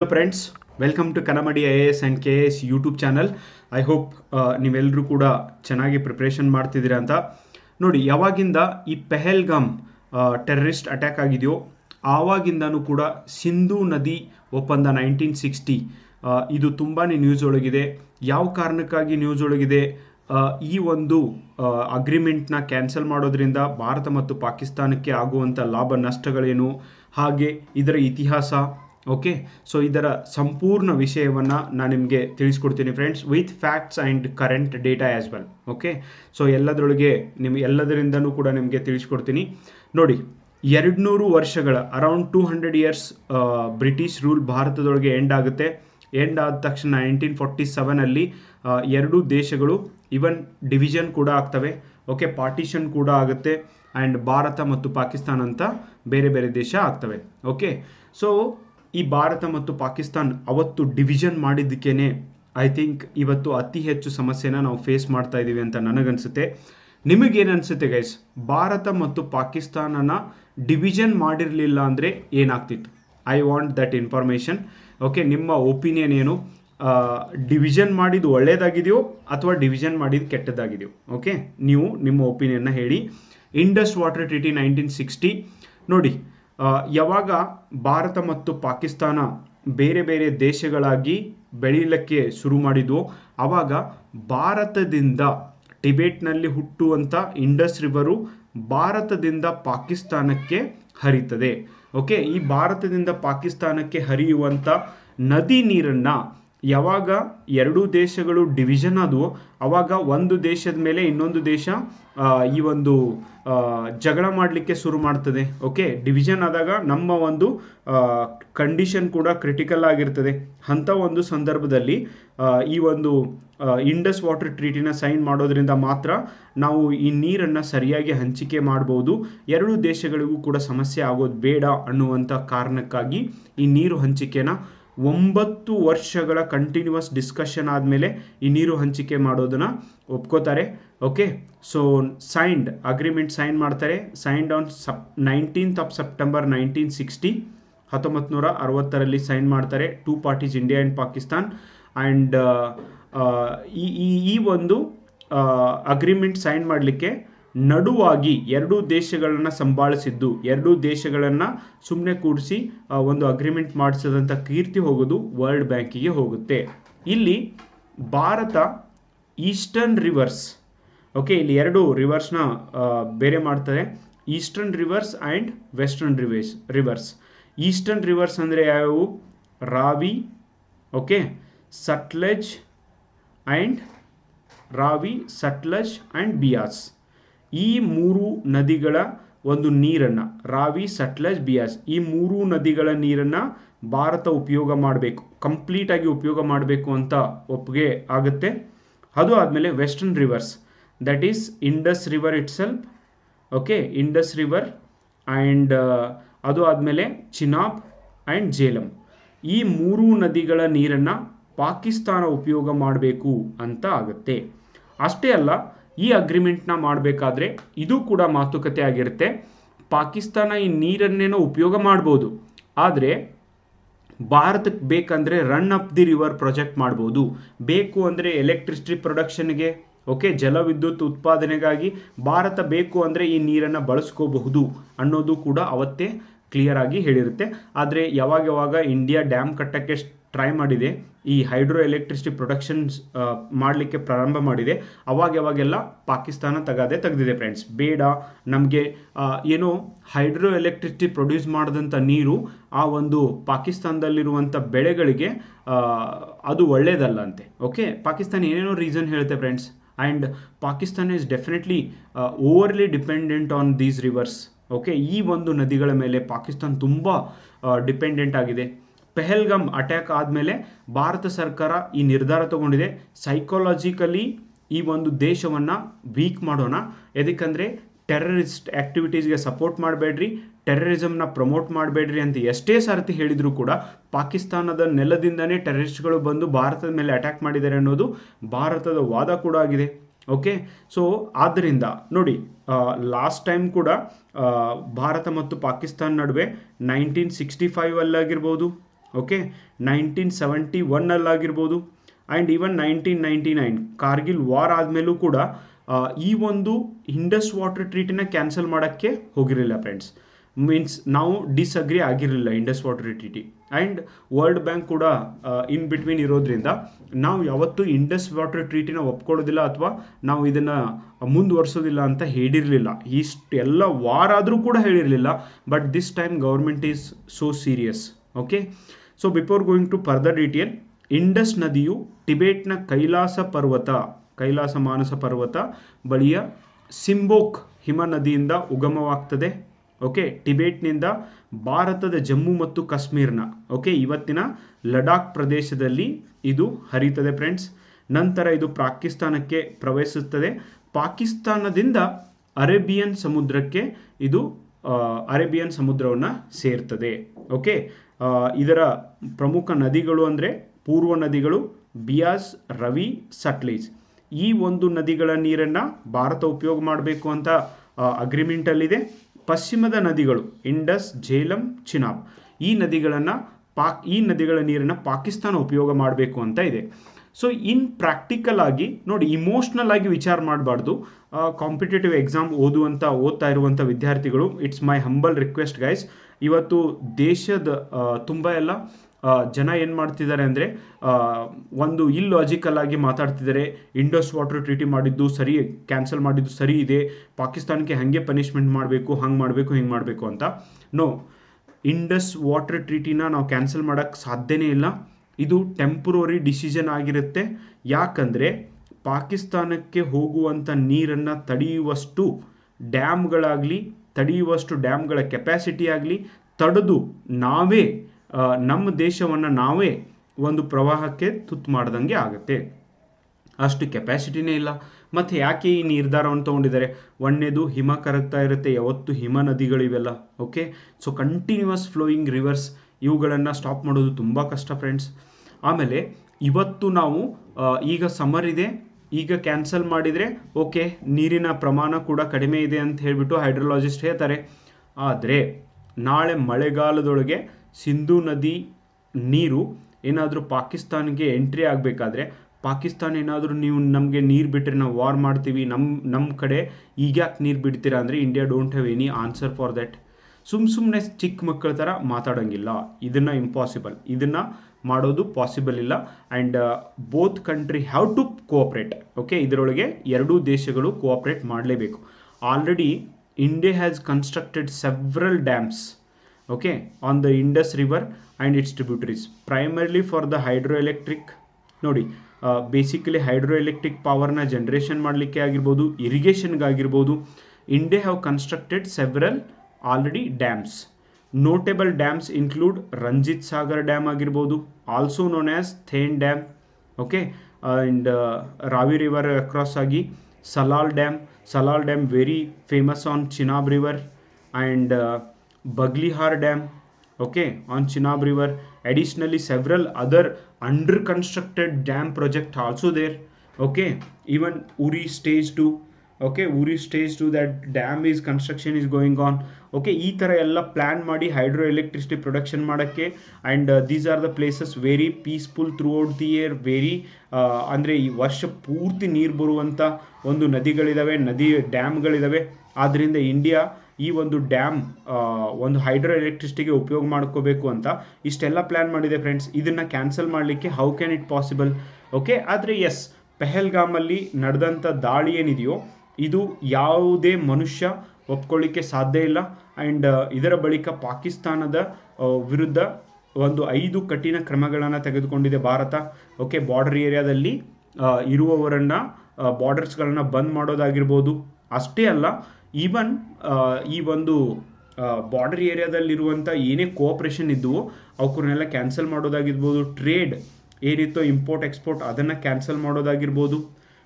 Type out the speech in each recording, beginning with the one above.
Friends welcome to Kanamadi I A S and K S YouTube channel I hope ನೀವೆಲ್ಲರೂ ಕೂಡ ಚೆನ್ನಾಗಿ preparation ಮಾಡ್ತಿದ್ದೀರಾ ಅಂತ. ನೋಡಿ, ಯಾವಾಗಿಂದ ಈ ಪೆಹಲ್ಗಾಮ್ ಟೆರರಿಸ್ಟ್ ಅಟ್ಯಾಕ್ ಆಗಿದೆಯೋ, ಆವಾಗಿಂದನೂ ಕೂಡ ಸಿಂಧೂ ನದಿ ಒಪ್ಪಂದ ನೈನ್ಟೀನ್ ಸಿಕ್ಸ್ಟಿ ಇದು ತುಂಬಾ ನ್ಯೂಸ್ ಒಳಗಿದೆ. ಯಾವ ಕಾರಣಕ್ಕಾಗಿ ನ್ಯೂಸ್ ಒಳಗಿದೆ? ಈ ಒಂದು ಅಗ್ರಿಮೆಂಟ್ನ ಕ್ಯಾನ್ಸಲ್ ಮಾಡೋದ್ರಿಂದ ಭಾರತ ಮತ್ತು ಪಾಕಿಸ್ತಾನಕ್ಕೆ ಆಗುವಂಥ ಲಾಭ, ನಷ್ಟಗಳೇನು? ಹಾಗೆ ಇದರ ಇತಿಹಾಸ ಓಕೆ ಸೊ ಇದರ ಸಂಪೂರ್ಣ ವಿಷಯವನ್ನು ನಾನು ನಿಮಗೆ ತಿಳಿಸ್ಕೊಡ್ತೀನಿ friends with facts and current data as well okay so ಎಲ್ಲದರೊಳಗೆ ನಿಮಗೆ ಎಲ್ಲದರಿಂದನೂ ಕೂಡ ನಿಮಗೆ ತಿಳಿಸ್ಕೊಡ್ತೀನಿ. ನೋಡಿ, ಎರಡುನೂರು ವರ್ಷಗಳ around two hundred years British rule ಭಾರತದೊಳಗೆ end ಆಗುತ್ತೆ. ಎಂಡ್ ಆದ ತಕ್ಷಣ ನೈನ್ಟೀನ್ ಫಾರ್ಟಿ ಸೆವೆನಲ್ಲಿ ಎರಡೂ ದೇಶಗಳು ಇವನ್ ಡಿವಿಷನ್ ಕೂಡ ಆಗ್ತವೆ. ಓಕೆ ಪಾರ್ಟಿಷನ್ ಕೂಡ ಆಗುತ್ತೆ. ಆ್ಯಂಡ್ ಭಾರತ ಮತ್ತು ಪಾಕಿಸ್ತಾನ ಅಂತ ಬೇರೆ ಬೇರೆ ದೇಶ ಆಗ್ತವೆ. ಓಕೆ ಸೊ ಈ ಭಾರತ ಮತ್ತು ಪಾಕಿಸ್ತಾನ್ ಅವತ್ತು ಡಿವಿಷನ್ ಮಾಡಿದ್ದಕ್ಕೇನೆ ಐ ಥಿಂಕ್ ಇವತ್ತು ಅತಿ ಹೆಚ್ಚು ಸಮಸ್ಯೆನ ನಾವು ಫೇಸ್ ಮಾಡ್ತಾ ಇದ್ದೀವಿ ಅಂತ ನನಗನ್ಸುತ್ತೆ. ನಿಮಗೇನು ಅನಿಸುತ್ತೆ ಗೈಸ್ ಭಾರತ ಮತ್ತು ಪಾಕಿಸ್ತಾನನ ಡಿವಿಷನ್ ಮಾಡಿರಲಿಲ್ಲ ಅಂದರೆ ಏನಾಗ್ತಿತ್ತು? I want that information okay ನಿಮ್ಮ ಒಪಿನಿಯನ್ ಏನು? ಡಿವಿಷನ್ ಮಾಡಿದ್ದು ಒಳ್ಳೇದಾಗಿದೆಯೋ ಅಥವಾ ಡಿವಿಷನ್ ಮಾಡಿದ್ದು ಕೆಟ್ಟದಾಗಿದೆಯೋ? ಓಕೆ ನೀವು ನಿಮ್ಮ ಒಪಿನಿಯನ್ನ ಹೇಳಿ. Indus water treaty nineteen sixty ನೋಡಿ ಯಾವಾಗ ಭಾರತ ಮತ್ತು ಪಾಕಿಸ್ತಾನ ಬೇರೆ ಬೇರೆ ದೇಶಗಳಾಗಿ ಬೆಳೀಲಿಕ್ಕೆ ಶುರು ಮಾಡಿದ್ವು, ಆವಾಗ ಭಾರತದಿಂದ ಟಿಬೇಟ್ನಲ್ಲಿ ಹುಟ್ಟುವಂಥ ಇಂಡಸ್ ರಿವರು ಭಾರತದಿಂದ ಪಾಕಿಸ್ತಾನಕ್ಕೆ ಹರಿತದೆ. ಓಕೆ, ಈ ಭಾರತದಿಂದ ಪಾಕಿಸ್ತಾನಕ್ಕೆ ಹರಿಯುವಂಥ ನದಿ ನೀರನ್ನು ಯಾವಾಗ ಎರಡೂ ದೇಶಗಳು ಡಿವಿಷನ್ ಆದವು, ಅವಾಗ ಒಂದು ದೇಶದ ಮೇಲೆ ಇನ್ನೊಂದು ದೇಶ ಈ ಒಂದು ಜಗಳ ಮಾಡಲಿಕ್ಕೆ ಶುರು ಮಾಡ್ತದೆ. ಓಕೆ ಡಿವಿಷನ್ ಆದಾಗ ನಮ್ಮ ಒಂದು ಕಂಡೀಷನ್ ಕೂಡ ಕ್ರಿಟಿಕಲ್ ಆಗಿರ್ತದೆ. ಅಂಥ ಒಂದು ಸಂದರ್ಭದಲ್ಲಿ ಈ ಒಂದು ಇಂಡಸ್ ವಾಟರ್ ಟ್ರೀಟಿನ ಸೈನ್ ಮಾಡೋದ್ರಿಂದ ಮಾತ್ರ ನಾವು ಈ ನೀರನ್ನು ಸರಿಯಾಗಿ ಹಂಚಿಕೆ ಮಾಡ್ಬೋದು. ಎರಡೂ ದೇಶಗಳಿಗೂ ಕೂಡ ಸಮಸ್ಯೆ ಆಗೋದು ಬೇಡ ಅನ್ನುವಂಥ ಕಾರಣಕ್ಕಾಗಿ ಈ ನೀರು ಹಂಚಿಕೆನ ಒಂಬತ್ತು ವರ್ಷಗಳ ಕಂಟಿನ್ಯೂಸ್ ಡಿಸ್ಕಷನ್ ಆದಮೇಲೆ ಈ ನೀರು ಹಂಚಿಕೆ ಮಾಡೋದನ್ನು ಒಪ್ಕೋತಾರೆ. Okay so signed agreement sign ಮಾಡ್ತಾರೆ. ಸೈನ್ಡ್ ಆನ್ ಸಪ್ nineteenth of September nineteen sixty ಹತ್ತೊಂಬತ್ತು ನೂರ ಅರವತ್ತರಲ್ಲಿ ಸೈನ್ ಮಾಡ್ತಾರೆ two parties India and Pakistan and ಈ ಈ ಒಂದು ಅಗ್ರಿಮೆಂಟ್ ಸೈನ್ ಮಾಡಲಿಕ್ಕೆ ನಡುವಾಗಿ ಎರಡೂ ದೇಶಗಳನ್ನು ಸಂಭಾಳಿಸಿದ್ದು, ಎರಡೂ ದೇಶಗಳನ್ನು ಸುಮ್ಮನೆ ಕೂಡಿಸಿ ಒಂದು ಅಗ್ರಿಮೆಂಟ್ ಮಾಡಿಸಿದಂಥ ಕೀರ್ತಿ ಹೋಗೋದು ವರ್ಲ್ಡ್ ಬ್ಯಾಂಕಿಗೆ ಹೋಗುತ್ತೆ. ಇಲ್ಲಿ ಭಾರತ ಈಸ್ಟರ್ನ್ ರಿವರ್ಸ್ ಓಕೆ ಇಲ್ಲಿ ಎರಡು ರಿವರ್ಸ್ನ ಬೇರೆ ಮಾಡ್ತಾರೆ. Eastern rivers and western rivers rivers eastern rivers ಅಂದರೆ ಯಾವುವು Ravi okay Sutlej and Ravi Sutlej and Beas ಈ ಮೂರು ನದಿಗಳ ಒಂದು ನೀರನ್ನು, ರಾವಿ, ಸಟ್ಲಜ್ ಬಿಯಾಸ್ ಈ ಮೂರು ನದಿಗಳ ನೀರನ್ನು ಭಾರತ ಉಪಯೋಗ ಮಾಡಬೇಕು ಕಂಪ್ಲೀಟಾಗಿ ಉಪಯೋಗ ಮಾಡಬೇಕು ಅಂತ ಒಪ್ಪಿಗೆ ಆಗುತ್ತೆ. ಅದು ಆದಮೇಲೆ western rivers that is Indus river itself okay Indus river and ಅದು ಆದಮೇಲೆ ಚಿನಾಬ್ ಆ್ಯಂಡ್ ಜೇಲಂ ಈ ಮೂರು ನದಿಗಳ ನೀರನ್ನು ಪಾಕಿಸ್ತಾನ ಉಪಯೋಗ ಮಾಡಬೇಕು ಅಂತ ಆಗುತ್ತೆ. ಅಷ್ಟೇ ಅಲ್ಲ ಈ ಅಗ್ರಿಮೆಂಟ್ನ ಮಾಡಬೇಕಾದ್ರೆ ಇದು ಕೂಡ ಮಾತುಕತೆ ಆಗಿರುತ್ತೆ. ಪಾಕಿಸ್ತಾನ ಈ ನೀರನ್ನೇನೋ ಉಪಯೋಗ ಮಾಡ್ಬೋದು. ಆದರೆ ಭಾರತಕ್ಕೆ ಬೇಕಂದರೆ run up the river project ಮಾಡ್ಬೋದು. ಬೇಕು ಅಂದರೆ ಎಲೆಕ್ಟ್ರಿಸಿಟಿ ಪ್ರೊಡಕ್ಷನ್ಗೆ ಓಕೆ ಜಲವಿದ್ಯುತ್ ಉತ್ಪಾದನೆಗಾಗಿ ಭಾರತ ಬೇಕು ಅಂದರೆ ಈ ನೀರನ್ನು ಬಳಸ್ಕೋಬಹುದು ಅನ್ನೋದು ಕೂಡ ಅವತ್ತೇ ಕ್ಲಿಯರ್ ಆಗಿ ಹೇಳಿರುತ್ತೆ. ಆದರೆ ಯಾವಾಗ ಯಾವಾಗ ಇಂಡಿಯಾ ಡ್ಯಾಮ್ ಕಟ್ಟಕ್ಕೆ ಟ್ರೈ ಮಾಡಿದೆ ಈ ಹೈಡ್ರೋ ಎಲೆಕ್ಟ್ರಿಸಿಟಿ ಪ್ರೊಡಕ್ಷನ್ಸ್ ಮಾಡಲಿಕ್ಕೆ ಪ್ರಾರಂಭ ಮಾಡಿದೆ. ಅವಾಗ ಯಾವಾಗೆಲ್ಲ ಪಾಕಿಸ್ತಾನ ತಗದೆ ತೆಗೆದಿದೆ ಫ್ರೆಂಡ್ಸ್ ಬೇಡ, ನಮಗೆ ಏನು ಹೈಡ್ರೋ ಎಲೆಕ್ಟ್ರಿಸಿಟಿ ಪ್ರೊಡ್ಯೂಸ್ ಮಾಡಿದಂಥ ನೀರು ಆ ಒಂದು ಪಾಕಿಸ್ತಾನದಲ್ಲಿರುವಂಥ ಬೆಳೆಗಳಿಗೆ ಅದು ಒಳ್ಳೆಯದಲ್ಲ ಅಂತೆ ಓಕೆ? ಪಾಕಿಸ್ತಾನ ಏನೇನೋ ರೀಸನ್ ಹೇಳುತ್ತೆ friends and Pakistan is definitely overly dependent on these rivers okay? ಈ ಒಂದು ನದಿಗಳ ಮೇಲೆ ಪಾಕಿಸ್ತಾನ ತುಂಬ ಡಿಪೆಂಡೆಂಟ್ ಆಗಿದೆ. ಪೆಹಲ್ಗಾಮ್ ಅಟ್ಯಾಕ್ ಆದಮೇಲೆ ಭಾರತ ಸರ್ಕಾರ ಈ ನಿರ್ಧಾರ ತಗೊಂಡಿದೆ. ಸೈಕಾಲಜಿಕಲಿ ಈ ಒಂದು ದೇಶವನ್ನು ವೀಕ್ ಮಾಡೋಣ. ಎದಕ್ಕಂದರೆ ಟೆರರಿಸ್ಟ್ ಆ್ಯಕ್ಟಿವಿಟೀಸ್ಗೆ ಸಪೋರ್ಟ್ ಮಾಡಬೇಡ್ರಿ ಟೆರರಿಸಮ್ನ ಪ್ರಮೋಟ್ ಮಾಡಬೇಡ್ರಿ ಅಂತ ಎಷ್ಟೇ ಸಾರ್ತಿ ಹೇಳಿದರೂ ಕೂಡ ಪಾಕಿಸ್ತಾನದ ನೆಲದಿಂದನೇ ಟೆರರಿಸ್ಟ್ಗಳು ಬಂದು ಭಾರತದ ಮೇಲೆ ಅಟ್ಯಾಕ್ ಮಾಡಿದ್ದಾರೆ ಅನ್ನೋದು ಭಾರತದ ವಾದ ಕೂಡ ಆಗಿದೆ. ಓಕೆ ಸೊ ಆದ್ದರಿಂದ ನೋಡಿ ಲಾಸ್ಟ್ ಟೈಮ್ ಕೂಡ ಭಾರತ ಮತ್ತು ಪಾಕಿಸ್ತಾನ ನಡುವೆ ನೈನ್ಟೀನ್ ಸಿಕ್ಸ್ಟಿ ಫೈವ್ ಅಲ್ಲಾಗಿರ್ಬೋದು. Okay nineteen seventy ಒನ್ನಲ್ಲಾಗಿರ್ಬೋದು and even nineteen ninety nine Kargil war ಆದಮೇಲೂ ಕೂಡ ಈ ಒಂದು ಇಂಡಸ್ ವಾಟರ್ ಟ್ರೀಟಿನ ಕ್ಯಾನ್ಸಲ್ ಮಾಡೋಕ್ಕೆ ಹೋಗಿರಲಿಲ್ಲ ಫ್ರೆಂಡ್ಸ್ ಮೀನ್ಸ್ ನಾವು ಡಿಸ್ಅಗ್ರಿ ಆಗಿರಲಿಲ್ಲ Indus water treaty and world bank ಕೂಡ ಇನ್ ಬಿಟ್ವೀನ್ ಇರೋದ್ರಿಂದ ನಾವು ಯಾವತ್ತೂ ಇಂಡಸ್ ವಾಟರ್ ಟ್ರೀಟಿನ ಒಪ್ಕೊಳ್ಳೋದಿಲ್ಲ ಅಥವಾ ನಾವು ಇದನ್ನು ಮುಂದುವರ್ಸೋದಿಲ್ಲ ಅಂತ ಹೇಳಿರಲಿಲ್ಲ. ಇಷ್ಟು ಎಲ್ಲ ವಾರ ಆದರೂ ಕೂಡ ಹೇಳಿರಲಿಲ್ಲ. But this time government is so serious okay so before going to further detail Indus ನದಿಯು ಟಿಬೇಟ್ನ ಕೈಲಾಸ ಪರ್ವತ ಕೈಲಾಸ ಮಾನಸ ಪರ್ವತ ಬಳಿಯ ಸಿಂಬೋಕ್ ಹಿಮ ನದಿಯಿಂದ ಉಗಮವಾಗ್ತದೆ ಓಕೆ ಟಿಬೇಟ್ನಿಂದ ಭಾರತದ ಜಮ್ಮು ಮತ್ತು ಕಾಶ್ಮೀರ್ನ ಓಕೆ ಇವತ್ತಿನ ಲಡಾಖ್ ಪ್ರದೇಶದಲ್ಲಿ ಇದು ಹರಿತದೆ ಫ್ರೆಂಡ್ಸ್ ನಂತರ ಇದು ಪಾಕಿಸ್ತಾನಕ್ಕೆ ಪ್ರವೇಶಿಸುತ್ತದೆ ಪಾಕಿಸ್ತಾನದಿಂದ ಅರೇಬಿಯನ್ ಸಮುದ್ರಕ್ಕೆ ಇದು ಅರೇಬಿಯನ್ ಸಮುದ್ರವನ್ನು ಸೇರ್ತದೆ. ಓಕೆ? ಇದರ ಪ್ರಮುಖ ನದಿಗಳು ಅಂದರೆ ಪೂರ್ವ ನದಿಗಳು ಬಿಯಾಸ್, ರವಿ, ಸಟ್ಲೀಸ್. ಈ ಒಂದು ನದಿಗಳ ನೀರನ್ನು ಭಾರತ ಉಪಯೋಗ ಮಾಡಬೇಕು ಅಂತ ಅಗ್ರಿಮೆಂಟಲ್ಲಿದೆ ಪಶ್ಚಿಮದ ನದಿಗಳು ಇಂಡಸ್, ಝೇಲಂ, ಚಿನಾಬ್. ಈ ನದಿಗಳನ್ನು ಪಾಕ್, ಈ ನದಿಗಳ ನೀರನ್ನು ಪಾಕಿಸ್ತಾನ ಉಪಯೋಗ ಮಾಡಬೇಕು ಅಂತ ಇದೆ. ಸೊ ಇನ್ ಪ್ರಾಕ್ಟಿಕಲ್ ಆಗಿ, ನೋಡಿ ಇಮೋಷ್ನಲ್ ಆಗಿ ವಿಚಾರ ಮಾಡಬಾರ್ದು. ಕಾಂಪಿಟೇಟಿವ್ ಎಕ್ಸಾಮ್ ಓದುವಂಥ ಓದ್ತಾ ಇರುವಂಥ ವಿದ್ಯಾರ್ಥಿಗಳು it's my humble request guys ಇವತ್ತು ದೇಶದ ತುಂಬ ಎಲ್ಲ ಜನ ಏನು ಮಾಡ್ತಿದ್ದಾರೆ ಅಂದರೆ ಒಂದು ಇಲ್ಲಾಜಿಕಲ್ ಆಗಿ ಮಾತಾಡ್ತಿದ್ದಾರೆ. ಇಂಡಸ್ ವಾಟರ್ ಟ್ರೀಟಿ ಮಾಡಿದ್ದು ಸರಿ ಕ್ಯಾನ್ಸಲ್ ಮಾಡಿದ್ದು ಸರಿ ಇದೆ. ಪಾಕಿಸ್ತಾನಕ್ಕೆ ಹಾಗೆ ಪನಿಷ್ಮೆಂಟ್ ಮಾಡಬೇಕು, ಹಂಗೆ ಮಾಡಬೇಕು, ಹಿಂಗೆ ಮಾಡಬೇಕು ಅಂತ. ನೋ ಇಂಡಸ್ ವಾಟರ್ ಟ್ರೀಟಿನ ನಾವು ಕ್ಯಾನ್ಸಲ್ ಮಾಡೋಕ್ಕೆ ಸಾಧ್ಯನೇ ಇಲ್ಲ. ಇದು ಟೆಂಪ್ರರಿ ಡಿಸಿಷನ್ ಆಗಿರುತ್ತೆ. ಯಾಕಂದರೆ ಪಾಕಿಸ್ತಾನಕ್ಕೆ ಹೋಗುವಂಥ ನೀರನ್ನು ತಡೆಯುವಷ್ಟು ಡ್ಯಾಮ್ಗಳಾಗಲಿ, ತಡೆಯುವಷ್ಟು ಡ್ಯಾಮ್ಗಳ ಕೆಪ್ಯಾಸಿಟಿ ಆಗಲಿ ತಡೆದು ನಾವೇ ನಮ್ಮ ದೇಶವನ್ನು ನಾವೇ ಒಂದು ಪ್ರವಾಹಕ್ಕೆ ತುತ್ತು ಮಾಡ್ದಂಗೆ ಆಗುತ್ತೆ. ಅಷ್ಟು ಕೆಪ್ಯಾಸಿಟಿನೇ ಇಲ್ಲ. ಮತ್ತು ಯಾಕೆ ಈ ನಿರ್ಧಾರವನ್ನು ತೊಗೊಂಡಿದ್ದಾರೆ? ಒಂದನೇದು ಹಿಮ ಕರಗ್ತಾ ಇರುತ್ತೆ, ಯಾವತ್ತು ಹಿಮ ನದಿಗಳಿವೆಲ್ಲ okay so continuous flowing rivers ಇವುಗಳನ್ನು ಸ್ಟಾಪ್ ಮಾಡೋದು ತುಂಬ ಕಷ್ಟ ಫ್ರೆಂಡ್ಸ್ ಆಮೇಲೆ ಇವತ್ತು ನಾವು ಈಗ ಸಮ್ಮರ್ ಇದೆ, ಈಗ ಕ್ಯಾನ್ಸಲ್ ಮಾಡಿದರೆ ಓಕೆ ನೀರಿನ ಪ್ರಮಾಣ ಕೂಡ ಕಡಿಮೆ ಇದೆ ಅಂತ ಹೇಳಿಬಿಟ್ಟು ಹೈಡ್ರಾಲಜಿಸ್ಟ್ ಹೇಳ್ತಾರೆ. ಆದರೆ, ನಾಳೆ ಮಳೆಗಾಲದೊಳಗೆ ಸಿಂಧೂ ನದಿ ನೀರು ಏನಾದರೂ ಪಾಕಿಸ್ತಾನ್ಗೆ ಎಂಟ್ರಿ ಆಗಬೇಕಾದ್ರೆ, ಪಾಕಿಸ್ತಾನ ಏನಾದರೂ ನೀವು ನಮಗೆ ನೀರು ಬಿಟ್ಟರೆ ನಾವು ವಾರ್ ಮಾಡ್ತೀವಿ ನಮ್ಮ ನಮ್ಮ ಕಡೆ ಈಗ ಯಾಕೆ ನೀರು ಬಿಡ್ತೀರಾ ಅಂದರೆ India don't have any answer for that ಸುಮ್ಮ ಸುಮ್ಮನೆ ಚಿಕ್ಕ ಮಕ್ಕಳ ಥರ ಮಾತಾಡೋಂಗಿಲ್ಲ. ಇದನ್ನು ಇಂಪಾಸಿಬಲ್ ಇದನ್ನು ಮಾಡೋದು ಪಾಸಿಬಲ್ ಇಲ್ಲ. And both country have to cooperate okay ಇದರೊಳಗೆ ಎರಡೂ ದೇಶಗಳು ಕೋಆಪ್ರೇಟ್ ಮಾಡಲೇಬೇಕು. Already India has constructed several dams okay on the Indus river and its tributaries primarily for the hydro electric ನೋಡಿ ಬೇಸಿಕಲಿ ಹೈಡ್ರೋ ಎಲೆಕ್ಟ್ರಿಕ್ ಪವರ್ನ generation ಮಾಡಲಿಕ್ಕೆ ಆಗಿರ್ಬೋದು ಇರಿಗೇಷನ್ಗಾಗಿರ್ಬೋದು India have constructed several already dams. Notable dams include Ranjit Sagar Dam Agirbodu, also known as Thane Dam, okay, uh, and uh, Ravi River across Agi, Salal Dam, Salal Dam very famous on Chinab River, and uh, Baglihar Dam, okay, on Chinab River. Additionally, several other under constructed dam project also there, okay, even Uri Stage 2, Okay, Uri Stage 2 that dam is construction is going on. Okay ಈ ಥರ ಎಲ್ಲ plan ಮಾಡಿ hydro electricity production ಮಾಡೋಕ್ಕೆ and these are the places very peaceful throughout the year very ಅಂದರೆ ಈ ವರ್ಷ ಪೂರ್ತಿ ನೀರು ಬರುವಂಥ ಒಂದು ನದಿಗಳಿದ್ದಾವೆ ನದಿ ಡ್ಯಾಮ್ಗಳಿದ್ದಾವೆ ಆದ್ದರಿಂದ ಇಂಡಿಯಾ ಈ ಒಂದು ಡ್ಯಾಮ್ ಒಂದು ಹೈಡ್ರೋ ಎಲೆಕ್ಟ್ರಿಸಿಟಿಗೆ ಉಪಯೋಗ ಮಾಡ್ಕೋಬೇಕು ಅಂತ ಇಷ್ಟೆಲ್ಲ ಪ್ಲ್ಯಾನ್ ಮಾಡಿದೆ ಫ್ರೆಂಡ್ಸ್ ಇದನ್ನು ಕ್ಯಾನ್ಸಲ್ ಮಾಡಲಿಕ್ಕೆ how can it possible okay ಆದರೆ ಎಸ್ ಪೆಹಲ್ಗಾಮಲ್ಲಿ ನಡೆದಂಥ ದಾಳಿ ಏನಿದೆಯೋ ಇದು ಯಾವುದೇ ಮನುಷ್ಯ ಒಪ್ಕೊಳ್ಳಿಕ್ಕೆ ಸಾಧ್ಯ ಇಲ್ಲ. ಆ್ಯಂಡ್ ಇದರ ಬಳಿಕ ಪಾಕಿಸ್ತಾನದ ವಿರುದ್ಧ ಒಂದು ಐದು ಕಠಿಣ ಕ್ರಮಗಳನ್ನು ತೆಗೆದುಕೊಂಡಿದೆ ಭಾರತ. ಓಕೆ ಬಾರ್ಡರ್ ಏರಿಯಾದಲ್ಲಿ ಇರುವವರನ್ನು ಬಾರ್ಡರ್ಸ್ಗಳನ್ನು ಬಂದ್ ಮಾಡೋದಾಗಿರ್ಬೋದು. ಅಷ್ಟೇ ಅಲ್ಲ ಈವನ್ ಈ ಒಂದು ಬಾರ್ಡರ್ ಏರಿಯಾದಲ್ಲಿರುವಂಥ ಏನೇ ಕೋಆಪ್ರೇಷನ್ ಇದ್ದವು ಅವಕ್ಕನ್ನೆಲ್ಲ ಕ್ಯಾನ್ಸಲ್ ಮಾಡೋದಾಗಿರ್ಬೋದು. ಟ್ರೇಡ್ ಏನಿತ್ತೋ ಇಂಪೋರ್ಟ್ ಎಕ್ಸ್ಪೋರ್ಟ್ ಅದನ್ನು ಕ್ಯಾನ್ಸಲ್ ಮಾಡೋದಾಗಿರ್ಬೋದು.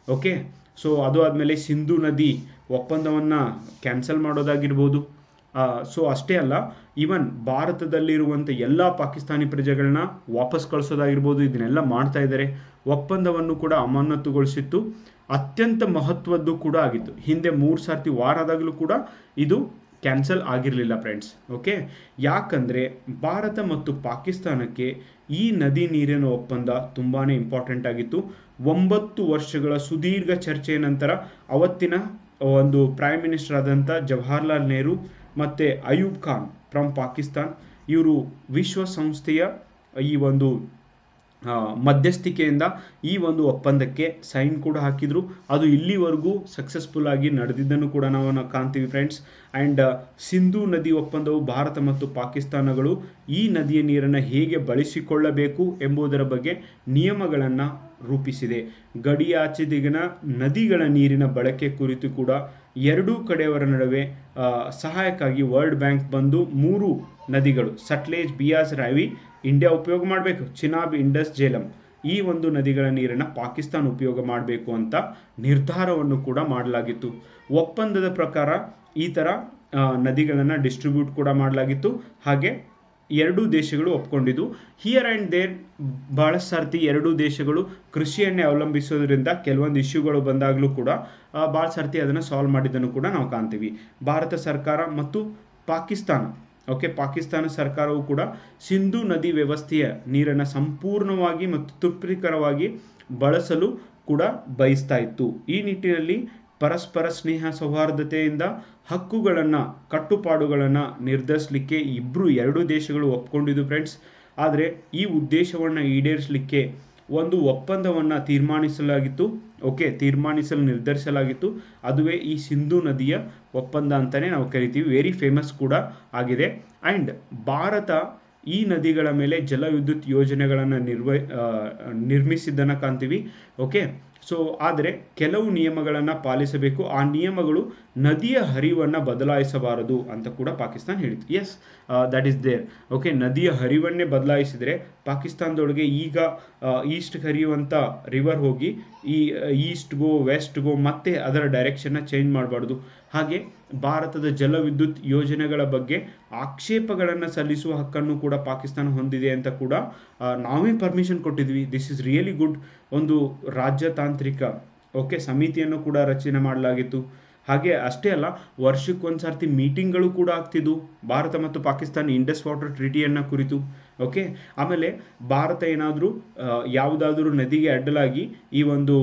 ಓಕೆ ಸೊ ಅದು ಆದಮೇಲೆ ಸಿಂಧು ನದಿ ಒಪ್ಪಂದವನ್ನು ಕ್ಯಾನ್ಸಲ್ ಮಾಡೋದಾಗಿರ್ಬೋದು. ಸೊ ಅಷ್ಟೇ ಅಲ್ಲ ಈವನ್ ಭಾರತದಲ್ಲಿರುವಂಥ ಎಲ್ಲ ಪಾಕಿಸ್ತಾನಿ ಪ್ರಜೆಗಳನ್ನ ವಾಪಸ್ ಕಳಿಸೋದಾಗಿರ್ಬೋದು, ಇದನ್ನೆಲ್ಲ ಮಾಡ್ತಾ ಇದ್ದಾರೆ ಒಪ್ಪಂದವನ್ನು ಕೂಡ ಅಮಾನತುಗೊಳಿಸಿತ್ತು. ಅತ್ಯಂತ ಮಹತ್ವದ್ದು ಕೂಡ ಆಗಿತ್ತು. ಹಿಂದೆ ಮೂರು ಸರ್ತಿ ವಾರ ಆದಾಗಲೂ ಕೂಡ ಇದು ಕ್ಯಾನ್ಸಲ್ ಆಗಿರಲಿಲ್ಲ ಫ್ರೆಂಡ್ಸ್ ಓಕೆ ಯಾಕಂದರೆ ಭಾರತ ಮತ್ತು ಪಾಕಿಸ್ತಾನಕ್ಕೆ ಈ ನದಿ ನೀರಿನ ಒಪ್ಪಂದ ತುಂಬಾ ಇಂಪಾರ್ಟೆಂಟ್ ಆಗಿತ್ತು. ಒಂಬತ್ತು ವರ್ಷಗಳ ಸುದೀರ್ಘ ಚರ್ಚೆಯ ನಂತರ ಅವತ್ತಿನ ಒಂದು ಪ್ರೈಮ್ ಮಿನಿಸ್ಟರ್ ಆದಂಥ ಜವಾಹರ್ಲಾಲ್ ನೆಹರು ಮತ್ತು ಅಯೂಬ್ ಖಾನ್ ಫ್ರಮ್ ಪಾಕಿಸ್ತಾನ್, ಇವರು ವಿಶ್ವಸಂಸ್ಥೆಯ ಈ ಒಂದು ಮಧ್ಯಸ್ಥಿಕೆಯಿಂದ ಈ ಒಂದು ಒಪ್ಪಂದಕ್ಕೆ ಸೈನ್ ಕೂಡ ಹಾಕಿದ್ರು. ಅದು ಇಲ್ಲಿವರೆಗೂ ಸಕ್ಸಸ್ಫುಲ್ ಆಗಿ ನಡೆದಿದ್ದನ್ನು ಕೂಡ ನಾವು ಕಾಣ್ತೀವಿ ಫ್ರೆಂಡ್ಸ್ ಆ್ಯಂಡ್ ಸಿಂಧೂ ನದಿ ಒಪ್ಪಂದವು ಭಾರತ ಮತ್ತು ಪಾಕಿಸ್ತಾನಗಳು ಈ ನದಿಯ ನೀರನ್ನು ಹೇಗೆ ಬಳಸಿಕೊಳ್ಳಬೇಕು ಎಂಬುದರ ಬಗ್ಗೆ ನಿಯಮಗಳನ್ನು ರೂಪಿಸಿದೆ. ಗಡಿಯಾಚೆದಿಗಿನ ನದಿಗಳ ನೀರಿನ ಬಳಕೆ ಕುರಿತು ಕೂಡ ಎರಡೂ ಕಡೆಯವರ ನಡುವೆ ಸಹಾಯಕ್ಕಾಗಿ ವರ್ಲ್ಡ್ ಬ್ಯಾಂಕ್ ಬಂದು ಮೂರು ನದಿಗಳು ಸಟ್ಲೇಜ್ ಬಿಯಾಸ್ ರಾವಿ ಇಂಡಿಯಾ ಉಪಯೋಗ ಮಾಡಬೇಕು. ಚಿನಾಬ್ ಇಂಡಸ್ ಜೇಲಂ. ಈ ಒಂದು ನದಿಗಳ ನೀರನ್ನು ಪಾಕಿಸ್ತಾನ ಉಪಯೋಗ ಮಾಡಬೇಕು ಅಂತ ನಿರ್ಧಾರವನ್ನು ಕೂಡ ಮಾಡಲಾಗಿತ್ತು. ಒಪ್ಪಂದದ ಪ್ರಕಾರ ಈ ಥರ ನದಿಗಳನ್ನು ಡಿಸ್ಟ್ರಿಬ್ಯೂಟ್ ಕೂಡ ಮಾಡಲಾಗಿತ್ತು. ಹಾಗೆ ಎರಡೂ ದೇಶಗಳು ಒಪ್ಕೊಂಡಿದ್ದು. ಹಿಯರ್ ಆ್ಯಂಡ್ ದೇರ್ ಭಾಳ ಸರ್ತಿ ಎರಡೂ ದೇಶಗಳು ಕೃಷಿಯನ್ನೇ ಅವಲಂಬಿಸೋದ್ರಿಂದ ಕೆಲವೊಂದು ಇಶ್ಯೂಗಳು ಬಂದಾಗಲೂ ಕೂಡ ಭಾಳ ಸರ್ತಿ ಅದನ್ನು ಸಾಲ್ವ್ ಮಾಡಿದ್ದನ್ನು ಕೂಡ ನಾವು ಕಾಣ್ತೀವಿ. ಭಾರತ ಸರ್ಕಾರ ಮತ್ತು ಪಾಕಿಸ್ತಾನ. ಓಕೆ, ಪಾಕಿಸ್ತಾನ ಸರ್ಕಾರವು ಕೂಡ ಸಿಂಧೂ ನದಿ ವ್ಯವಸ್ಥೆಯ ನೀರನ್ನು ಸಂಪೂರ್ಣವಾಗಿ ಮತ್ತು ತೃಪ್ತಿಕರವಾಗಿ ಬಳಸಲು ಕೂಡ ಬಯಸ್ತಾ ಇತ್ತು. ಈ ನಿಟ್ಟಿನಲ್ಲಿ ಪರಸ್ಪರ ಸ್ನೇಹ, ಸೌಹಾರ್ದತೆಯಿಂದ ಹಕ್ಕುಗಳನ್ನು, ಕಟ್ಟುಪಾಡುಗಳನ್ನು ನಿರ್ಧರಿಸಲಿಕ್ಕೆ ಇಬ್ಬರು ಎರಡೂ ದೇಶಗಳು ಒಪ್ಕೊಂಡಿದ್ದು ಫ್ರೆಂಡ್ಸ್ ಆದರೆ ಈ ಉದ್ದೇಶವನ್ನು ಈಡೇರಿಸಲಿಕ್ಕೆ ಒಂದು ಒಪ್ಪಂದವನ್ನು ತೀರ್ಮಾನಿಸಲಾಗಿತ್ತು. ಓಕೆ, ತೀರ್ಮಾನಿಸಲು ನಿರ್ಧರಿಸಲಾಗಿತ್ತು. ಅದುವೇ ಈ ಸಿಂಧು ನದಿಯ ಒಪ್ಪಂದ ಅಂತಲೇ ನಾವು ಕರಿತೀವಿ. ವೆರಿ ಫೇಮಸ್ ಕೂಡ ಆಗಿದೆ. ಆ್ಯಂಡ್ ಭಾರತ ಈ ನದಿಗಳ ಮೇಲೆ ಜಲವಿದ್ಯುತ್ ಯೋಜನೆಗಳನ್ನು ನಿರ್ವ ನಿರ್ಮಿಸಿದ್ದನ್ನು ಕಾಣ್ತೀವಿ. ಓಕೆ ಸೊ ಆದರೆ ಕೆಲವು ನಿಯಮಗಳನ್ನು ಪಾಲಿಸಬೇಕು. ಆ ನಿಯಮಗಳು ನದಿಯ ಹರಿವನ್ನು ಬದಲಾಯಿಸಬಾರದು ಅಂತ ಕೂಡ ಪಾಕಿಸ್ತಾನ ಹೇಳಿತು yes that is there okay ನದಿಯ ಹರಿವನ್ನೇ ಬದಲಾಯಿಸಿದರೆ ಪಾಕಿಸ್ತಾನದೊಳಗೆ ಈಗ ಈಸ್ಟ್ ಹರಿಯುವಂಥ ರಿವರ್ ಹೋಗಿ, ಈ ಈಸ್ಟ್ಗೋ ವೆಸ್ಟ್ಗೋ ಮತ್ತೆ ಅದರ ಡೈರೆಕ್ಷನ್ನ ಚೇಂಜ್ ಮಾಡಬಾರ್ದು. ಹಾಗೆ ಭಾರತದ ಜಲವಿದ್ಯುತ್ ಯೋಜನೆಗಳ ಬಗ್ಗೆ ಆಕ್ಷೇಪಗಳನ್ನು ಸಲ್ಲಿಸುವ ಹಕ್ಕನ್ನು ಕೂಡ ಪಾಕಿಸ್ತಾನ ಹೊಂದಿದೆ ಅಂತ ಕೂಡ ನಾವೇ ಪರ್ಮಿಷನ್ ಕೊಟ್ಟಿದ್ವಿ. ದಿಸ್ ಇಸ್ ರಿಯಲಿ ಗುಡ್ ಒಂದು ರಾಜ್ಯತಾಂತ್ರಿಕ ಓಕೆ, ಸಮಿತಿಯನ್ನು ಕೂಡ ರಚನೆ ಮಾಡಲಾಗಿತ್ತು. ಹಾಗೆ ಅಷ್ಟೇ ಅಲ್ಲ ವರ್ಷಕ್ಕೊಂದು ಸರ್ತಿ ಮೀಟಿಂಗ್ಗಳು ಕೂಡ ಆಗ್ತಿದ್ವು. ಭಾರತ ಮತ್ತು ಪಾಕಿಸ್ತಾನ ಇಂಡಸ್ ವಾಟರ್ ಟ್ರೀಟಿಯನ್ನು ಕುರಿತು, ಓಕೆ. ಆಮೇಲೆ ಭಾರತ ಏನಾದರೂ ಯಾವುದಾದ್ರೂ ನದಿಗೆ ಅಡ್ಡಲಾಗಿ ಈ ಒಂದು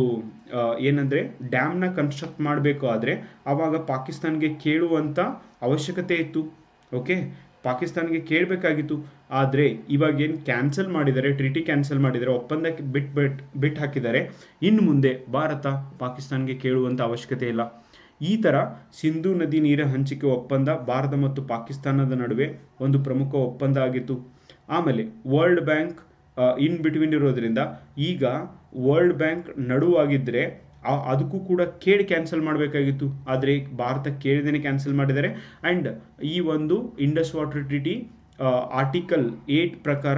ಏನಂದರೆ ಡ್ಯಾಮ್ನ ಕನ್ಸ್ಟ್ರಕ್ಟ್ ಮಾಡಬೇಕು ಆದರೆ, ಆವಾಗ ಪಾಕಿಸ್ತಾನ್ಗೆ ಕೇಳುವಂಥ ಅವಶ್ಯಕತೆ ಇತ್ತು, ಓಕೆ. ಪಾಕಿಸ್ತಾನ್ಗೆ ಕೇಳಬೇಕಾಗಿತ್ತು. ಆದರೆ ಇವಾಗ ಏನು ಕ್ಯಾನ್ಸಲ್ ಮಾಡಿದ್ದಾರೆ, ಟ್ರೀಟಿ ಕ್ಯಾನ್ಸಲ್ ಮಾಡಿದರೆ ಒಪ್ಪಂದಕ್ಕೆ ಬಿಟ್ ಬಿಟ್ ಬಿಟ್ಟು ಹಾಕಿದ್ದಾರೆ. ಇನ್ನು ಮುಂದೆ ಭಾರತ ಪಾಕಿಸ್ತಾನ್ಗೆ ಕೇಳುವಂಥ ಅವಶ್ಯಕತೆ ಇಲ್ಲ. ಈ ಥರ ಸಿಂಧು ನದಿ ನೀರ ಹಂಚಿಕೆ ಒಪ್ಪಂದ ಭಾರತ ಮತ್ತು ಪಾಕಿಸ್ತಾನದ ನಡುವೆ ಒಂದು ಪ್ರಮುಖ ಒಪ್ಪಂದ ಆಗಿತ್ತು. ಆಮೇಲೆ ವರ್ಲ್ಡ್ ಬ್ಯಾಂಕ್ ಇನ್ ಬಿಟ್ವೀನ್ ಇರೋದ್ರಿಂದ ಈಗ ವರ್ಲ್ಡ್ ಬ್ಯಾಂಕ್ ನಡುವಾಗಿದ್ದರೆ ಅದಕ್ಕೂ ಕೂಡ ಕೇಳಿ ಕ್ಯಾನ್ಸಲ್ ಮಾಡಬೇಕಾಗಿತ್ತು. ಆದರೆ ಭಾರತ ಕೇಳಿದೇನೆ ಕ್ಯಾನ್ಸಲ್ ಮಾಡಿದ್ದಾರೆ. ಆ್ಯಂಡ್ ಈ ಒಂದು Indus water treaty article eight ಪ್ರಕಾರ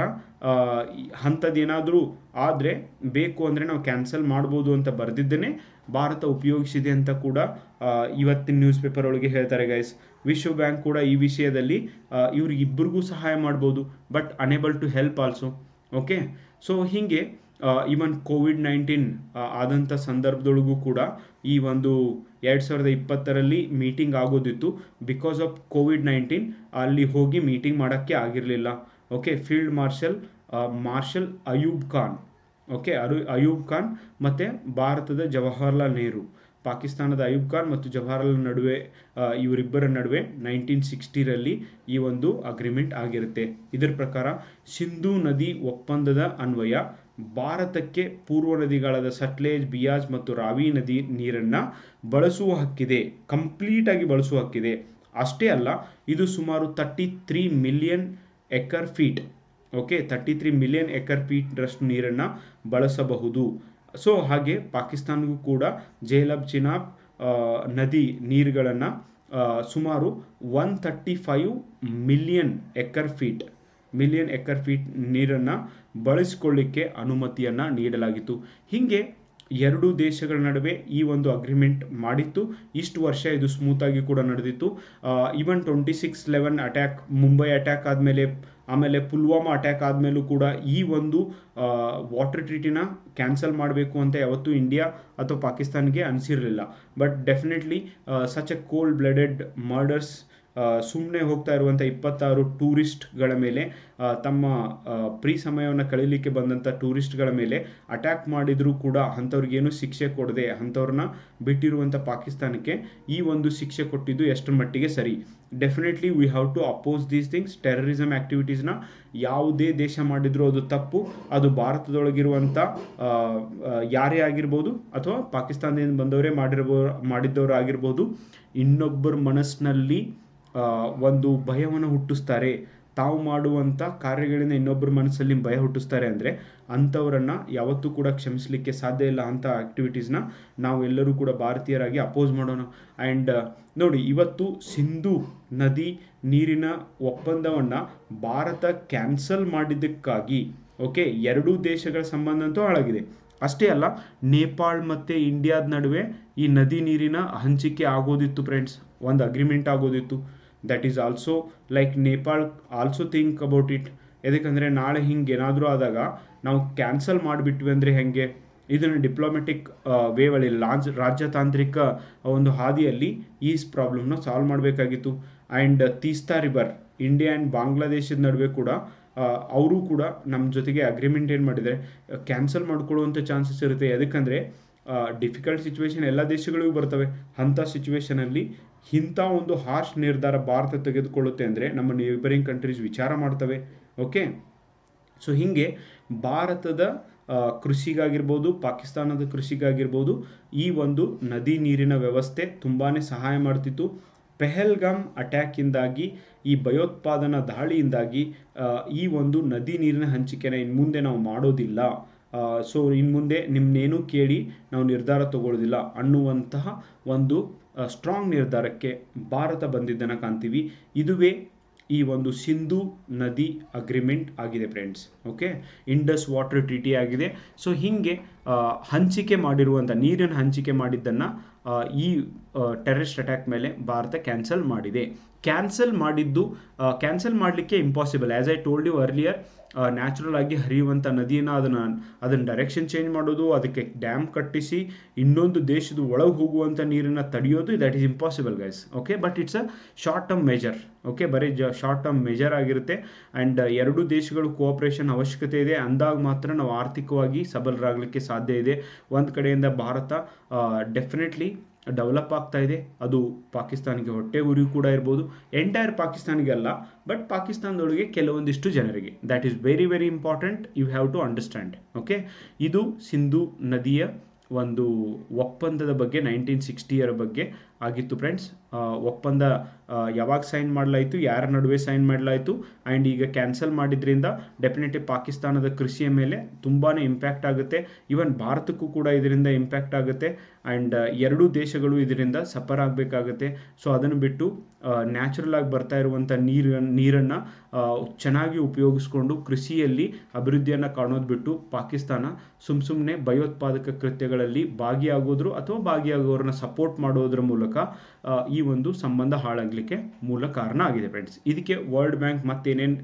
ಅಂಥದ್ದೇನಾದರೂ ಆದರೆ ಬೇಕು ಅಂದರೆ ನಾವು ಕ್ಯಾನ್ಸಲ್ ಮಾಡ್ಬೋದು ಅಂತ ಬರೆದಿದ್ದೇನೆ ಭಾರತ ಉಪಯೋಗಿಸಿದೆ ಅಂತ ಕೂಡ ಇವತ್ತಿನ ನ್ಯೂಸ್ ಪೇಪರ್ ಒಳಗೆ ಹೇಳ್ತಾರೆ ಗೈಸ್ ವಿಶ್ವ ಬ್ಯಾಂಕ್ ಕೂಡ ಈ ವಿಷಯದಲ್ಲಿ ಇವ್ರಿಗಿಬ್ಬರಿಗೂ ಸಹಾಯ ಮಾಡ್ಬೋದು, but unable to help also okay so ಹೀಗೆ ಈವನ್ ಕೋವಿಡ್ ನೈನ್ಟೀನ್ ಆದಂಥ ಸಂದರ್ಭದೊಳಗೂ ಕೂಡ ಈ ಒಂದು ಎರಡು ಸಾವಿರದ ಇಪ್ಪತ್ತರಲ್ಲಿ ಮೀಟಿಂಗ್ ಆಗೋದಿತ್ತು. ಬಿಕಾಸ್ ಆಫ್ ಕೋವಿಡ್ ನೈನ್ಟೀನ್ ಅಲ್ಲಿ ಹೋಗಿ ಮೀಟಿಂಗ್ ಮಾಡೋಕ್ಕೆ ಆಗಿರಲಿಲ್ಲ. Okay field marshal marshal Ayub Khan okay ಅರು Ayub Khan ಮತ್ತು ಭಾರತದ ಜವಾಹರ್ಲಾಲ್ ನೆಹರು ಪಾಕಿಸ್ತಾನದ ಅಯೂಬ್ ಖಾನ್ ಮತ್ತು ಜವಾಹರ್ಲಾಲ್ ನಡುವೆ ಇವರಿಬ್ಬರ ನಡುವೆ ನೈನ್ಟೀನ್ ಸಿಕ್ಸ್ಟಿರಲ್ಲಿ ಈ ಒಂದು ಅಗ್ರಿಮೆಂಟ್ ಆಗಿರುತ್ತೆ. ಇದರ ಪ್ರಕಾರ ಸಿಂಧೂ ನದಿ ಒಪ್ಪಂದದ ಅನ್ವಯ ಭಾರತಕ್ಕೆ ಪೂರ್ವ ನದಿಗಳಾದ ಸಟ್ಲೇಜ್, ಬಿಯಾಜ್ ಮತ್ತು ರಾವಿ ನದಿ ನೀರನ್ನು ಬಳಸುವ ಹಕ್ಕಿದೆ, ಕಂಪ್ಲೀಟಾಗಿ ಬಳಸುವ ಹಕ್ಕಿದೆ. ಅಷ್ಟೇ ಅಲ್ಲ, ಇದು ಸುಮಾರು thirty three million acre feet, okay? Thirty three million acre ಫೀಟ್ರಷ್ಟು ನೀರನ್ನು ಬಳಸಬಹುದು. ಸೊ, ಹಾಗೆ ಪಾಕಿಸ್ತಾನಗೂ ಕೂಡ ಜೇಲಬ್ ಚಿನಾಬ್ ನದಿ ನೀರುಗಳನ್ನು ಸುಮಾರು one thirty five million acre feet million acre feet ನೀರನ್ನು ಬಳಸಿಕೊಳ್ಳಿಕ್ಕೆ ಅನುಮತಿಯನ್ನು ನೀಡಲಾಗಿತ್ತು. ಹೀಗೆ ಎರಡೂ ದೇಶಗಳ ನಡುವೆ ಈ ಒಂದು ಅಗ್ರಿಮೆಂಟ್ ಮಾಡಿತ್ತು. ಇಷ್ಟು ವರ್ಷ ಇದು ಸ್ಮೂತಾಗಿ ಕೂಡ ನಡೆದಿತ್ತು. Even twenty six eleven attack Mumbai attack ಆದಮೇಲೆ, ಆಮೇಲೆ ಪುಲ್ವಾಮಾ ಅಟ್ಯಾಕ್ ಆದಮೇಲೂ ಕೂಡ ಈ ಒಂದು ವಾಟರ್ ಟ್ರೀಟಿನ ಕ್ಯಾನ್ಸಲ್ ಮಾಡಬೇಕು ಅಂತ ಯಾವತ್ತೂ ಇಂಡಿಯಾ ಅಥವಾ ಪಾಕಿಸ್ತಾನ್ಗೆ ಅನಿಸಿರಲಿಲ್ಲ. But definitely such a cold blooded murders ಸುಮ್ಮನೆ ಹೋಗ್ತಾ ಇರುವಂಥ ಇಪ್ಪತ್ತಾರು ಟೂರಿಸ್ಟ್ಗಳ ಮೇಲೆ ತಮ್ಮ ಪ್ರೀ ಸಮಯವನ್ನು ಕಳೀಲಿಕ್ಕೆ ಬಂದಂಥ ಟೂರಿಸ್ಟ್ಗಳ ಮೇಲೆ ಅಟ್ಯಾಕ್ ಮಾಡಿದರೂ ಕೂಡ ಅಂಥವ್ರಿಗೇನು ಶಿಕ್ಷೆ ಕೊಡದೆ, ಅಂಥವ್ರನ್ನ ಬಿಟ್ಟಿರುವಂಥ ಪಾಕಿಸ್ತಾನಕ್ಕೆ ಈ ಒಂದು ಶಿಕ್ಷೆ ಕೊಟ್ಟಿದ್ದು ಎಷ್ಟರ ಮಟ್ಟಿಗೆ ಸರಿ. Definitely we have to oppose these things terrorism ಆ್ಯಕ್ಟಿವಿಟೀಸ್ನ ಯಾವುದೇ ದೇಶ ಮಾಡಿದರೂ ಅದು ತಪ್ಪು. ಅದು ಭಾರತದೊಳಗಿರುವಂಥ ಯಾರೇ ಆಗಿರ್ಬೋದು ಅಥವಾ ಪಾಕಿಸ್ತಾನದಿಂದ ಬಂದವರೇ ಮಾಡಿರ್ಬೋ ಮಾಡಿದ್ದವರು ಆಗಿರ್ಬೋದು ಇನ್ನೊಬ್ಬರ ಮನಸ್ಸಿನಲ್ಲಿ ಒಂದು ಭಯವನ್ನು ಹುಟ್ಟಿಸ್ತಾರೆ. ತಾವು ಮಾಡುವಂಥ ಕಾರ್ಯಗಳಿಂದ ಇನ್ನೊಬ್ಬರ ಮನಸ್ಸಲ್ಲಿ ಭಯ ಹುಟ್ಟಿಸ್ತಾರೆ ಅಂದರೆ ಅಂಥವರನ್ನು ಯಾವತ್ತೂ ಕೂಡ ಕ್ಷಮಿಸಲಿಕ್ಕೆ ಸಾಧ್ಯ ಇಲ್ಲ ಅಂಥ ಆ್ಯಕ್ಟಿವಿಟೀಸ್ನ ನಾವು ಎಲ್ಲರೂ ಕೂಡ ಭಾರತೀಯರಾಗಿ ಅಪೋಸ್ ಮಾಡೋಣ. ಆ್ಯಂಡ್ ನೋಡಿ, ಇವತ್ತು ಸಿಂಧು ನದಿ ನೀರಿನ ಒಪ್ಪಂದವನ್ನು ಭಾರತ ಕ್ಯಾನ್ಸಲ್ ಮಾಡಿದ್ದಕ್ಕಾಗಿ ಓಕೆ ಎರಡೂ ದೇಶಗಳ ಸಂಬಂಧ ಅಂತೂ ಹಾಳಾಗಿದೆ. ಅಷ್ಟೇ ಅಲ್ಲ, ನೇಪಾಳ್ ಮತ್ತು ಇಂಡಿಯಾದ ನಡುವೆ ಈ ನದಿ ನೀರಿನ ಹಂಚಿಕೆ ಆಗೋದಿತ್ತು ಫ್ರೆಂಡ್ಸ್ ಒಂದು agreement ಆಗೋದಿತ್ತು. That is also like Nepal also think about it ಎದಕ್ಕಂದರೆ ನಾಳೆ ಹಿಂಗೆ ಏನಾದರೂ ಆದಾಗ ನಾವು ಕ್ಯಾನ್ಸಲ್ ಮಾಡಿಬಿಟ್ವಿ ಅಂದರೆ ಹೆಂಗೆ? ಇದನ್ನು ಡಿಪ್ಲೊಮೆಟಿಕ್ ವೇವಲ್ಲಿ ಲಾಜ್ ರಾಜ್ಯತಾಂತ್ರಿಕ ಒಂದು ಹಾದಿಯಲ್ಲಿ ಈ ಪ್ರಾಬ್ಲಮ್ನ ಸಾಲ್ವ್ ಮಾಡಬೇಕಾಗಿತ್ತು. And Teesta river India and ಬಾಂಗ್ಲಾದೇಶದ ನಡುವೆ ಕೂಡ ಅವರು ಕೂಡ ನಮ್ಮ ಜೊತೆಗೆ ಅಗ್ರಿಮೆಂಟ್ ಏನು ಮಾಡಿದರೆ ಕ್ಯಾನ್ಸಲ್ ಮಾಡಿಕೊಳ್ಳುವಂಥ ಚಾನ್ಸಸ್ ಇರುತ್ತೆ. ಯಾಕಂದರೆ ಡಿಫಿಕಲ್ಟ್ ಸಿಚುವೇಶನ್ ಎಲ್ಲ ದೇಶಗಳಿಗೂ ಬರ್ತವೆ. ಅಂಥ ಸಿಚುವೇಶನಲ್ಲಿ ಇಂಥ ಒಂದು ಹಾರ್ಶ್ ನಿರ್ಧಾರ ಭಾರತ ತೆಗೆದುಕೊಳ್ಳುತ್ತೆ ಅಂದರೆ ನಮ್ಮ ನೇಬರಿಂಗ್ ಕಂಟ್ರೀಸ್ ವಿಚಾರ ಮಾಡ್ತವೆ ಓಕೆ ಸೊ ಹೀಗೆ ಭಾರತದ ಕೃಷಿಗಾಗಿರ್ಬೋದು, ಪಾಕಿಸ್ತಾನದ ಕೃಷಿಗಾಗಿರ್ಬೋದು, ಈ ಒಂದು ನದಿ ನೀರಿನ ವ್ಯವಸ್ಥೆ ತುಂಬಾ ಸಹಾಯ ಮಾಡ್ತಿತ್ತು. ಪೆಹಲ್ಗಾಮ್ ಅಟ್ಯಾಕಿಂದಾಗಿ ಈ ಭಯೋತ್ಪಾದನಾ ದಾಳಿಯಿಂದಾಗಿ ಈ ಒಂದು ನದಿ ನೀರಿನ ಹಂಚಿಕೆನ ಇನ್ನು ಮುಂದೆ ನಾವು ಮಾಡೋದಿಲ್ಲ. ಸೊ ಇನ್ನು ಮುಂದೆ ನಿಮ್ಮನ್ನೇನು ಕೇಳಿ ನಾವು ನಿರ್ಧಾರ ತಗೊಳ್ಳೋದಿಲ್ಲ ಅನ್ನುವಂತಹ ಒಂದು ಸ್ಟ್ರಾಂಗ್ ನಿರ್ಧಾರಕ್ಕೆ ಭಾರತ ಬಂದಿದ್ದನ್ನು ಕಾಣ್ತೀವಿ. ಇದುವೇ ಈ ಒಂದು ಸಿಂಧು ನದಿ ಅಗ್ರಿಮೆಂಟ್ ಆಗಿದೆ friends okay Indus water treaty ಆಗಿದೆ. ಸೊ ಹೀಗೆ ಹಂಚಿಕೆ ಮಾಡಿರುವಂಥ ನೀರಿನ ಹಂಚಿಕೆ ಮಾಡಿದ್ದನ್ನು ಈ ಟೆರರಿಸ್ಟ್ ಅಟ್ಯಾಕ್ ಮೇಲೆ ಭಾರತ ಕ್ಯಾನ್ಸಲ್ ಮಾಡಿದೆ. ಕ್ಯಾನ್ಸಲ್ ಮಾಡಿದ್ದು ಕ್ಯಾನ್ಸಲ್ ಮಾಡಲಿಕ್ಕೆ impossible as I told you earlier natural ಆಗಿ ಹರಿಯುವಂಥ ನದಿಯನ್ನು ಅದನ್ನು ಅದನ್ನು ಡೈರೆಕ್ಷನ್ ಚೇಂಜ್ ಮಾಡೋದು, ಅದಕ್ಕೆ ಡ್ಯಾಮ್ ಕಟ್ಟಿಸಿ, ಇನ್ನೊಂದು ದೇಶದ ಒಳಗೆ ಹೋಗುವಂಥ ನೀರನ್ನು ತಡೆಯೋದು that is impossible guys okay but it's a short term measure okay ಬರೀ ಜ ಶಾರ್ಟ್ ಟರ್ಮ್ ಮೆಜರ್ ಆಗಿರುತ್ತೆ ಆ್ಯಂಡ್ ಎರಡೂ ದೇಶಗಳು ಕೋಆಪ್ರೇಷನ್ ಅವಶ್ಯಕತೆ ಇದೆ. ಅಂದಾಗ ಮಾತ್ರ ನಾವು ಆರ್ಥಿಕವಾಗಿ ಸಬಲರಾಗಲಿಕ್ಕೆ ಸಾಧ್ಯ ಇದೆ. ಒಂದು ಕಡೆಯಿಂದ ಭಾರತ ಡೆಫಿನೆಟ್ಲಿ ಡೆವಲಪ್ ಆಗ್ತಾ ಇದೆ. ಅದು ಪಾಕಿಸ್ತಾನಿಗೆ ಹೊಟ್ಟೆ ಉರಿ ಕೂಡ ಇರ್ಬೋದು. ಎಂಟೈರ್ ಪಾಕಿಸ್ತಾನಿಗೆ ಅಲ್ಲ ಬಟ್ ಪಾಕಿಸ್ತಾನದೊಳಗೆ ಕೆಲವೊಂದಿಷ್ಟು ಜನರಿಗೆ. That is very very important you have to understand okay ಇದು ಸಿಂಧು ನದಿಯ ಒಂದು ಒಪ್ಪಂದದ ಬಗ್ಗೆ ನೈನ್ಟೀನ್ ಸಿಕ್ಸ್ಟಿಯರ ಬಗ್ಗೆ ಆಗಿತ್ತು ಫ್ರೆಂಡ್ಸ್ ಒಪ್ಪಂದ ಯಾವಾಗ ಸೈನ್ ಮಾಡಲಾಯಿತು, ಯಾರ ನಡುವೆ ಸೈನ್ ಮಾಡಲಾಯಿತು ಆ್ಯಂಡ್ ಈಗ ಕ್ಯಾನ್ಸಲ್ ಮಾಡಿದ್ರಿಂದ ಡೆಫಿನೆಟ್ಲಿ ಪಾಕಿಸ್ತಾನದ ಕೃಷಿಯ ಮೇಲೆ ತುಂಬಾ ಇಂಪ್ಯಾಕ್ಟ್ ಆಗುತ್ತೆ. ಈವನ್ ಭಾರತಕ್ಕೂ ಕೂಡ ಇದರಿಂದ ಇಂಪ್ಯಾಕ್ಟ್ ಆಗುತ್ತೆ. ಆ್ಯಂಡ್ ಎರಡೂ ದೇಶಗಳು ಇದರಿಂದ ಸಫರ್ ಆಗಬೇಕಾಗುತ್ತೆ. ಸೊ ಅದನ್ನು ಬಿಟ್ಟು ನ್ಯಾಚುರಲ್ ಆಗಿ ಬರ್ತಾ ಇರುವಂಥ ನೀರು, ನೀರನ್ನು ಚೆನ್ನಾಗಿ ಉಪಯೋಗಿಸ್ಕೊಂಡು ಕೃಷಿಯಲ್ಲಿ ಅಭಿವೃದ್ಧಿಯನ್ನು ಕಾಣೋದು ಬಿಟ್ಟು ಪಾಕಿಸ್ತಾನ ಸುಮ್ಮ ಸುಮ್ಮನೆ ಭಯೋತ್ಪಾದಕ ಕೃತ್ಯಗಳಲ್ಲಿ ಭಾಗಿಯಾಗೋದ್ರು ಅಥವಾ ಭಾಗಿಯಾಗೋರನ್ನ ಸಪೋರ್ಟ್ ಮಾಡೋದ್ರ ಮೂಲಕ ಆ, ಈ ಒಂದು ಸಂಬಂಧ ಹಾಳಾಗಲಿಕ್ಕೆ ಮೂಲ ಕಾರಣ ಆಗಿದೆ ಫ್ರೆಂಡ್ಸ್ ಇದಕ್ಕೆ ವರ್ಲ್ಡ್ ಬ್ಯಾಂಕ್ ಮತ್ತೇನೇನು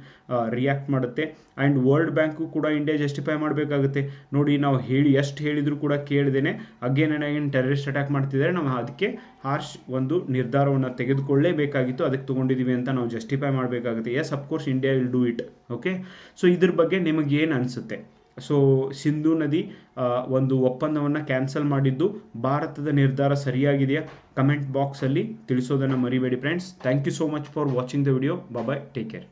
ರಿಯಾಕ್ಟ್ ಮಾಡುತ್ತೆ? ಆ್ಯಂಡ್ ವರ್ಲ್ಡ್ ಬ್ಯಾಂಕು ಕೂಡ ಇಂಡಿಯಾ ಜಸ್ಟಿಫೈ ಮಾಡಬೇಕಾಗುತ್ತೆ. ನೋಡಿ ನಾವು ಹೇಳಿ ಎಷ್ಟು ಹೇಳಿದರೂ ಕೂಡ ಕೇಳ್ದೇನೆ again and again terrorist attack ಮಾಡ್ತಿದ್ದಾರೆ. ನಾವು ಅದಕ್ಕೆ ಹಾರ್ಶ್ ಒಂದು ನಿರ್ಧಾರವನ್ನು ತೆಗೆದುಕೊಳ್ಳೇಬೇಕಾಗಿತ್ತು. ಅದಕ್ಕೆ ತೊಗೊಂಡಿದ್ದೀವಿ ಅಂತ ನಾವು ಜಸ್ಟಿಫೈ ಮಾಡಬೇಕಾಗುತ್ತೆ. Yes of course India will do it okay so ಇದ್ರ ಬಗ್ಗೆ ನಿಮಗೇನು ಅನಿಸುತ್ತೆ? ಸೊ ಸಿಂಧು ನದಿ ಒಂದು ಒಪ್ಪಂದವನ್ನು ಕ್ಯಾನ್ಸಲ್ ಮಾಡಿದ್ದು ಭಾರತದ ನಿರ್ಧಾರ ಸರಿಯಾಗಿದೆಯಾ? ಕಮೆಂಟ್ ಬಾಕ್ಸಲ್ಲಿ ತಿಳಿಸೋದನ್ನು ಮರಿಬೇಡಿ friends thank you so much for watching the video bye take care